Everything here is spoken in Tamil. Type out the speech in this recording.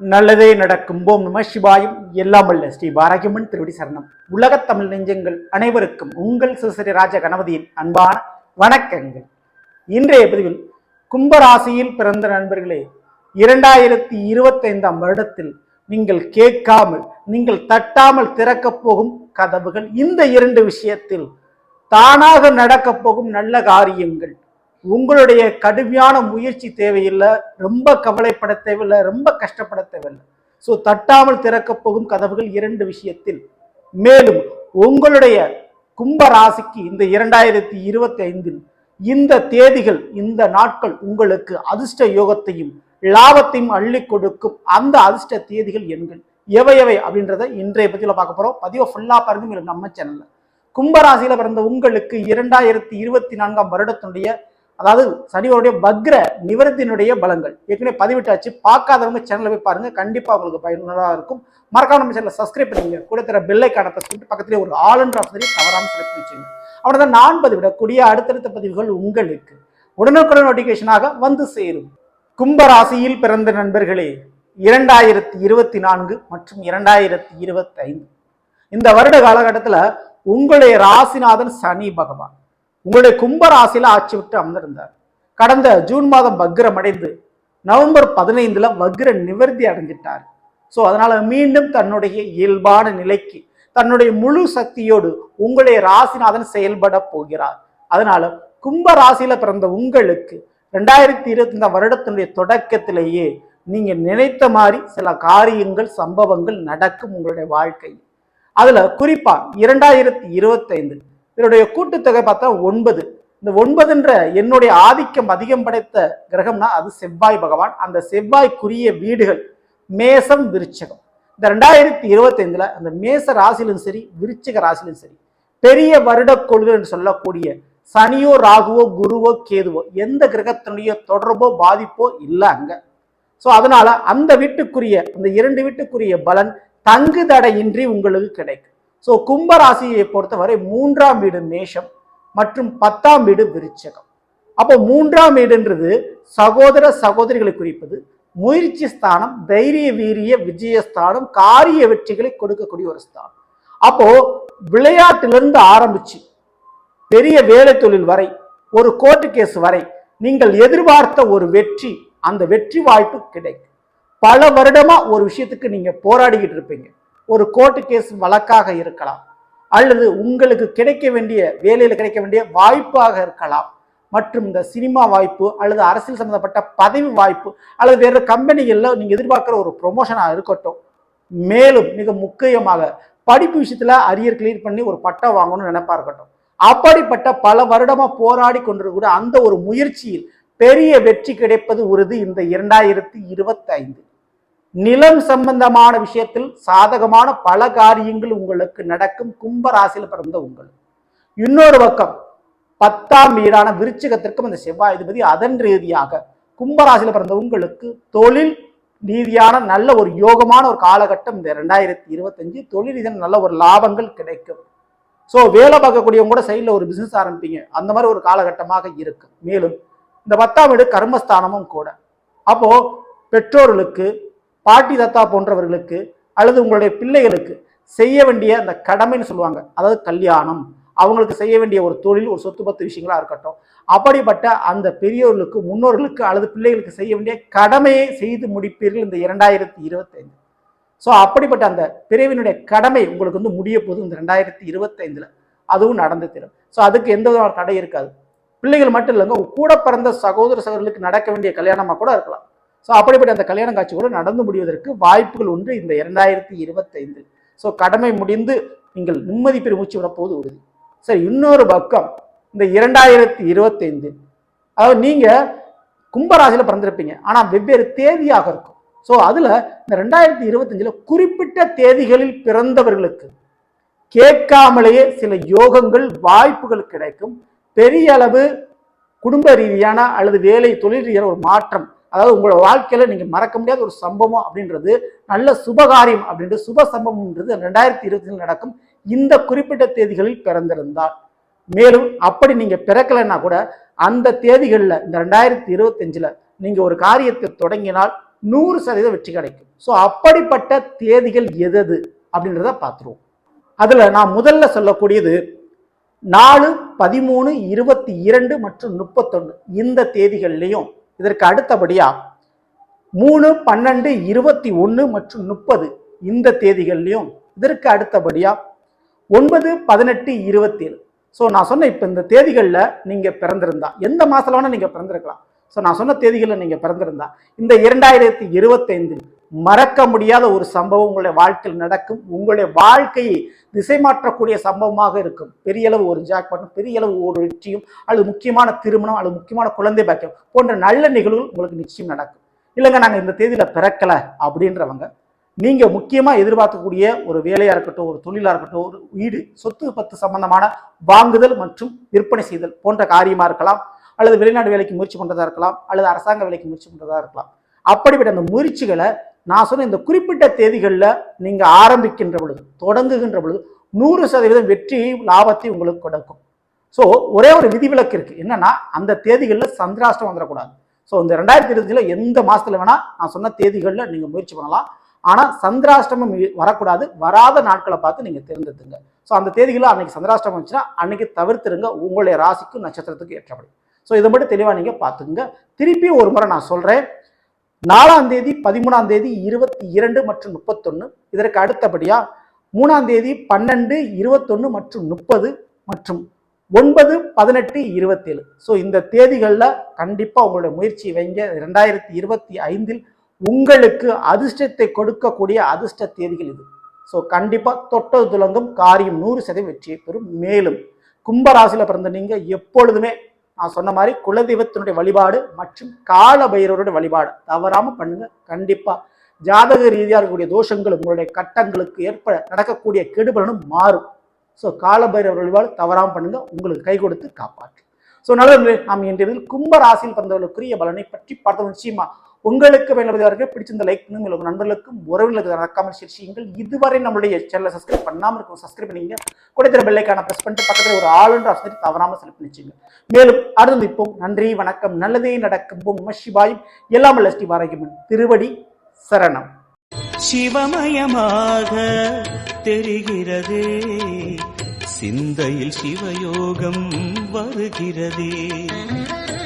நல்லதே நடக்கும். ஓம் நம சிவாயும். எல்லாம் அல்ல ஸ்ரீ பாரகியம்மன் திருவடி சரணம். உலகத் தமிழ் நெஞ்சங்கள் அனைவருக்கும் உங்கள் சிவசரி ராஜ கணபதியின் அன்பான வணக்கங்கள். இன்றைய பதிவில் கும்பராசியில் பிறந்த நண்பர்களே இரண்டாயிரத்தி இருபத்தைந்தாம் வருடத்தில் நீங்கள் கேட்காமல் நீங்கள் தட்டாமல் திறக்கப் போகும் கதவுகள் இந்த இரண்டு விஷயத்தில் தானாக நடக்கப் போகும் நல்ல காரியங்கள். உங்களுடைய கடுமையான முயற்சி தேவையில்லை ரொம்ப கவலைப்பட தேவையில்லை ரொம்ப கஷ்டப்பட தேவையில்லை. ஸோ தட்டாமல் திறக்கப் போகும் கதவுகள் இரண்டு விஷயத்தில். மேலும் உங்களுடைய கும்ப ராசிக்கு இந்த இரண்டாயிரத்தி இருபத்தி ஐந்தில் இந்த தேதிகள் இந்த நாட்கள் உங்களுக்கு அதிர்ஷ்ட யோகத்தையும் லாபத்தையும் அள்ளி கொடுக்கும் அந்த அதிர்ஷ்ட தேதிகள் எண்கள். எவை எவை அப்படின்றத இன்றைய பதிவில் பார்க்க போறோம். பதிவை ஃபுல்லா பாருங்க நம்ம சேனல்ல கும்பராசியில பிறந்த உங்களுக்கு இரண்டாயிரத்தி இருபத்தி நான்காம் வருடத்தினுடைய அதாவது சனிவருடைய பக்ர நிவர்த்தியினுடைய பலங்கள் ஏற்கனவே பதிவிட்டாச்சு. பார்க்காதவங்க சேனலை போய் பாருங்க. கண்டிப்பா உங்களுக்கு பயனுள்ளதாக இருக்கும். மறக்காம நம்ம சேனலை சப்ஸ்கிரைப் பண்ணிங்க கூட தர பெல்லை காண சொல்லிட்டு பக்கத்திலே ஒரு ஆளுன்ற என்ற தவறாம தவறாமல் செலக்ட் பண்ணி வச்சுங்க அவ்வளவுதான். நான் பதிவிடக்கூடிய அடுத்தடுத்த பதிவுகள் உங்களுக்கு உடனுக்குடன் நோட்டிபிகேஷனாக வந்து சேரும். கும்பராசியில் பிறந்த நண்பர்களே இரண்டாயிரத்தி இருபத்தி நான்கு மற்றும் இரண்டாயிரத்தி இருபத்தி ஐந்து இந்த வருட காலகட்டத்தில் உங்களுடைய ராசிநாதன் சனி பகவான். உங்களுடைய கும்பராசியில ஆட்சி விட்டு அமர்ந்திருந்தார். கடந்த ஜூன் மாதம் வக்ரம் அடைந்து நவம்பர் பதினைந்துல வக்ர நிவர்த்தி அடைஞ்சிட்டார். ஸோ அதனால மீண்டும் தன்னுடைய இயல்பான நிலைக்கு தன்னுடைய முழு சக்தியோடு உங்களுடைய ராசிநாதன் செயல்பட போகிறார். அதனால கும்ப ராசியில பிறந்த உங்களுக்கு ரெண்டாயிரத்தி இருபத்தி இந்த வருடத்தினுடைய தொடக்கத்திலேயே நீங்க நினைத்த மாதிரி சில காரியங்கள் சம்பவங்கள் நடக்கும் உங்களுடைய வாழ்க்கை. அதுல குறிப்பா இரண்டாயிரத்தி இருபத்தைந்து இதனுடைய கூட்டுத்தொகை பார்த்தா ஒன்பது. இந்த ஒன்பதுன்ற என்னுடைய ஆதிக்கம் அதிகம் படைத்த கிரகம்னா அது செவ்வாய் பகவான். அந்த செவ்வாய்க்குரிய வீடுகள் மேசம் விருச்சகம். இந்த ரெண்டாயிரத்தி இருபத்தைந்துல அந்த மேச ராசிலும் சரி விருச்சிக ராசிலும் சரி பெரிய வருட கொள்கை என்று சொல்லக்கூடிய சனியோ ராகுவோ குருவோ கேதுவோ எந்த கிரகத்தினுடைய தொடர்போ பாதிப்போ இல்லை அங்க. ஸோ அதனால அந்த வீட்டுக்குரிய அந்த இரண்டு வீட்டுக்குரிய பலன் தங்கு தடையின்றி உங்களுக்கு கிடைக்கும். ஸோ கும்ப ராசியை பொறுத்தவரை மூன்றாம் வீடு மேஷம் மற்றும் பத்தாம் வீடு விருச்சகம். அப்போ மூன்றாம் வீடுன்றது சகோதர சகோதரிகளை குறிப்பது. முயற்சி ஸ்தானம் தைரிய வீரிய விஜயஸ்தானம் காரிய வெற்றிகளை கொடுக்கக்கூடிய ஒரு ஸ்தானம். அப்போ விளையாட்டிலிருந்து ஆரம்பிச்சு பெரிய வேலை தொழில் வரை ஒரு கோர்ட்டு கேஸ் வரை நீங்கள் எதிர்பார்த்த ஒரு வெற்றி அந்த வெற்றி வாய்ப்பு கிடைக்கும். பல வருடமா ஒரு விஷயத்துக்கு நீங்க போராடிக்கிட்டு இருப்பீங்க. ஒரு கோர்ட்டு கேஸ் வழக்காக இருக்கலாம். அல்லது உங்களுக்கு கிடைக்க வேண்டிய வேலையில் கிடைக்க வேண்டிய வாய்ப்பாக இருக்கலாம். மற்றும் இந்த சினிமா வாய்ப்பு அல்லது அரசியல் சம்பந்தப்பட்ட பதவி வாய்ப்பு அல்லது வேறு கம்பெனிகளில் நீங்கள் எதிர்பார்க்குற ஒரு ப்ரொமோஷனாக இருக்கட்டும். மேலும் மிக முக்கியமாக படிப்பு விஷயத்தில் அரியர் கிளியர் பண்ணி ஒரு பட்டம் வாங்கணும்னு நினைப்பா இருக்கட்டும். அப்படிப்பட்ட பல வருடமாக போராடி கொண்டிருக்கிற அந்த ஒரு முயற்சியில் பெரிய வெற்றி கிடைப்பது உறுதி இந்த இரண்டாயிரத்தி இருபத்தைந்து. நிலம் சம்பந்தமான விஷயத்தில் சாதகமான பல காரியங்கள் உங்களுக்கு நடக்கும். கும்ப ராசியில் பிறந்த உங்கள். இன்னொரு பக்கம் பத்தாம் வீடான விருச்சிகத்திற்கும் அந்த செவ்வாயுதிபதி அதன் ரீதியாக கும்பராசியில் பிறந்த உங்களுக்கு தொழில் ரீதியான நல்ல ஒரு யோகமான ஒரு காலகட்டம் இந்த ரெண்டாயிரத்தி இருபத்தஞ்சு. தொழில் ரீதியான நல்ல ஒரு லாபங்கள் கிடைக்கும். ஸோ வேலை பார்க்கக்கூடியவங்க கூட சைடில் ஒரு பிசினஸ் ஆரம்பிப்பீங்க. அந்த மாதிரி ஒரு காலகட்டமாக இருக்கும் மேலும் இந்த பத்தாம் வீடு கர்மஸ்தானமும் கூட. அப்போது பெற்றோர்களுக்கு பாட்டி தத்தா போன்றவர்களுக்கு அல்லது உங்களுடைய பிள்ளைகளுக்கு செய்ய வேண்டிய அந்த கடமைன்னு சொல்லுவாங்க. அதாவது கல்யாணம். அவங்களுக்கு செய்ய வேண்டிய ஒரு தொழில் ஒரு சொத்து பத்து விஷயங்களா இருக்கட்டும். அப்படிப்பட்ட அந்த பெரியோர்களுக்கு முன்னோர்களுக்கு அல்லது பிள்ளைகளுக்கு செய்ய வேண்டிய கடமையை செய்து முடிப்பீர்கள் இந்த இரண்டாயிரத்தி இருபத்தைந்து. ஸோ அப்படிப்பட்ட அந்த பிரிவினுடைய கடமை உங்களுக்கு வந்து முடிய போது இந்த ரெண்டாயிரத்தி இருபத்தைந்துல அதுவும் நடந்து தரும். ஸோ அதுக்கு எந்த விதமான தடை இருக்காது. பிள்ளைகள் மட்டும் இல்லைங்க கூட பிறந்த சகோதர சகோதரர்களுக்கு நடக்க வேண்டிய கல்யாணமாக கூட இருக்கலாம். ஸோ அப்படிப்பட்ட அந்த கல்யாண காட்சிகளும் நடந்து முடிவதற்கு வாய்ப்புகள் உண்டு இந்த இரண்டாயிரத்தி இருபத்தைந்து. ஸோ கடமை முடிந்து நீங்கள் நிம்மதி பெருமூச்சு விடப்போது போது உறுதி. சரி இன்னொரு பக்கம் இந்த இரண்டாயிரத்தி இருபத்தைந்து. அதாவது நீங்கள் கும்பராசியில் பிறந்திருப்பீங்க. ஆனால் வெவ்வேறு தேதியாக இருக்கும். ஸோ அதில் இந்த ரெண்டாயிரத்தி இருபத்தஞ்சில் குறிப்பிட்ட தேதிகளில் பிறந்தவர்களுக்கு கேட்காமலேயே சில யோகங்கள் வாய்ப்புகள் கிடைக்கும். பெரிய அளவு குடும்ப ரீதியான அல்லது வேலை தொழில் ரீதியான ஒரு மாற்றம் அதாவது உங்களோட வாழ்க்கையில் நீங்கள் மறக்க முடியாத ஒரு சம்பவம் அப்படின்றது நல்ல சுபகாரியம் அப்படின்றது சுப சம்பவம்ன்றது ரெண்டாயிரத்தி இருபத்தி நடக்கும் இந்த குறிப்பிட்ட தேதிகளில் பிறந்திருந்தால். மேலும் அப்படி நீங்கள் பிறக்கலைன்னா கூட அந்த தேதிகளில் இந்த ரெண்டாயிரத்தி இருபத்தஞ்சில் நீங்கள் ஒரு காரியத்தை தொடங்கினால் நூறு சதவீதம் வெற்றி கிடைக்கும். ஸோ அப்படிப்பட்ட தேதிகள் எதது அப்படின்றத பார்த்துருவோம். அதில் நான் முதல்ல சொல்லக்கூடியது நாலு பதிமூணு இருபத்தி இரண்டு மற்றும் முப்பத்தொன்று இந்த தேதிகள்லையும் இதற்கு அடுத்தபடியா மூணு பன்னெண்டு இருபத்தி ஒன்று மற்றும் முப்பது இந்த தேதிகள்லையும் இதற்கு அடுத்தபடியா ஒன்பது பதினெட்டு இருபத்தேழு. ஸோ நான் சொன்ன இப்போ இந்த தேதிகளில் நீங்கள் பிறந்திருந்தா எந்த மாதத்துல வேணால் நீங்கள் பிறந்திருக்கலாம். ஸோ நான் சொன்ன தேதிகளில் நீங்கள் பிறந்திருந்தா இந்த இரண்டாயிரத்தி இருபத்தைந்தில் மறக்க முடியாத ஒரு சம்பவம் உங்களுடைய வாழ்க்கையில் நடக்கும். உங்களுடைய வாழ்க்கையை திசை மாற்றக்கூடிய சம்பவமாக இருக்கும். பெரிய அளவு ஒரு ஜாக்பாட்டும் பெரிய அளவு ஒரு வெற்றியும் அல்லது முக்கியமான திருமணம் அல்லது முக்கியமான குழந்தை பாக்கியம் போன்ற நல்ல நிகழ்வுகள் உங்களுக்கு நிச்சயம் நடக்கும். இல்லைங்க நாங்கள் இந்த தேதியில் பிறக்கலை அப்படின்றவங்க நீங்கள் முக்கியமாக எதிர்பார்க்கக்கூடிய ஒரு வேலையாக இருக்கட்டும் ஒரு தொழிலாக இருக்கட்டும் ஒரு வீடு சொத்து பத்து சம்பந்தமான வாங்குதல் மற்றும் விற்பனை செய்தல் போன்ற காரியமாக இருக்கலாம் அல்லது வெளிநாடு வேலைக்கு முயற்சி பண்ணுறதா இருக்கலாம் அல்லது அரசாங்க வேலைக்கு முயற்சி பண்ணுறதா இருக்கலாம். அப்படிப்பட்ட அந்த முயற்சிகளை நான் சொன்ன இந்த குறிப்பிட்ட தேதிகளில் நீங்கள் ஆரம்பிக்கின்ற பொழுது தொடங்குகின்ற பொழுது நூறு சதவீதம் வெற்றி லாபத்தை உங்களுக்கு கொடுக்கும். ஸோ ஒரே ஒரு விதிவிலக்கு இருக்குது என்னென்னா அந்த தேதிகளில் சந்திராஷ்டம் வந்துடக்கூடாது. ஸோ இந்த ரெண்டாயிரத்தி இருபதுல எந்த மாதத்தில் வேணால் நான் சொன்ன தேதிகளில் நீங்கள் முயற்சி பண்ணலாம். ஆனால் சந்திராஷ்டமம் வரக்கூடாது. வராத நாட்களை பார்த்து நீங்கள் தேர்ந்தெடுத்துங்க. ஸோ அந்த தேதிகளில் அன்னைக்கு சந்திராஷ்டமம் வந்துச்சுன்னா அன்னைக்கு தவிர்த்துருங்க. உங்களுடைய ராசிக்கும் நட்சத்திரத்துக்கும் ஏற்றபடி. ஸோ இதை மட்டும் தெளிவாக நீங்கள் பார்த்துக்குங்க. திருப்பி ஒரு முறை நான் சொல்கிறேன் நாலாம் தேதி பதிமூணாம் தேதி இருபத்தி இரண்டு மற்றும் முப்பத்தொன்று இதற்கு அடுத்தபடியா மூணாம் தேதி பன்னெண்டு இருபத்தொன்று மற்றும் முப்பது மற்றும் ஒன்பது பதினெட்டு இருபத்தேழு. ஸோ இந்த தேதிகளில் கண்டிப்பாக உங்களுடைய முயற்சி வைங்க. ரெண்டாயிரத்தி இருபத்தி ஐந்தில் உங்களுக்கு அதிர்ஷ்டத்தை கொடுக்கக்கூடிய அதிர்ஷ்ட தேதிகள் இது. ஸோ கண்டிப்பாக தொட்டது துலங்கும் காரியம் நூறு சதவீதம் வெற்றியை பெறும். மேலும் கும்பராசியில் பிறந்த நீங்கள் எப்பொழுதுமே நான் சொன்ன மாதிரி குலதெய்வத்தினுடைய வழிபாடு மற்றும் கால பைரவருடைய வழிபாடு. தவறாமல் பண்ணுங்க. கண்டிப்பாக ஜாதக ரீதியாக இருக்கக்கூடிய தோஷங்கள் உங்களுடைய கட்டங்களுக்கு ஏற்ப நடக்கக்கூடிய கெடுபலனும் மாறும். ஸோ கால பைரவர் வழிபாடு தவறாமல் பண்ணுங்க. உங்களுக்கு கை கொடுத்து காப்பாற்று. ஸோ நல்ல நாம் இன்றைய கும்பராசியில் பிறந்தவர்களுக்குரிய பலனை பற்றி பார்த்தோம் நிச்சயமா. உங்களுக்கு பயனுள்ளதாக பிடிச்சிருந்த லைக் பண்ணுங்க. உங்கள் நண்பர்களுக்கும் உறவுகளுக்கு நடக்காமல் ஷேர் செய்யுங்கள். இதுவரை நம்மளுடைய சேனலை சப்ஸ்கிரைப் பண்ணாமல் இருக்கும் சப்ஸ்கிரைப் பண்ணிங்க. கூட பெல்லைக்கான ப்ரெஸ் பண்ணிட்டு பக்கத்தில் ஒரு ஆளுன்ற ஆசிரியர் தவறாமல் செலக்ட் பண்ணிச்சுங்க மேலும் அடுத்து இப்போ நன்றி வணக்கம். நல்லதே நடக்கும். ஓம் நம சிவாயும். எல்லாம் லஸ்டி வாரகிமன் திருவடி சரணம். சிவமயமாக தெரிகிறதே. சிந்தையில் சிவயோகம் வருகிறதே.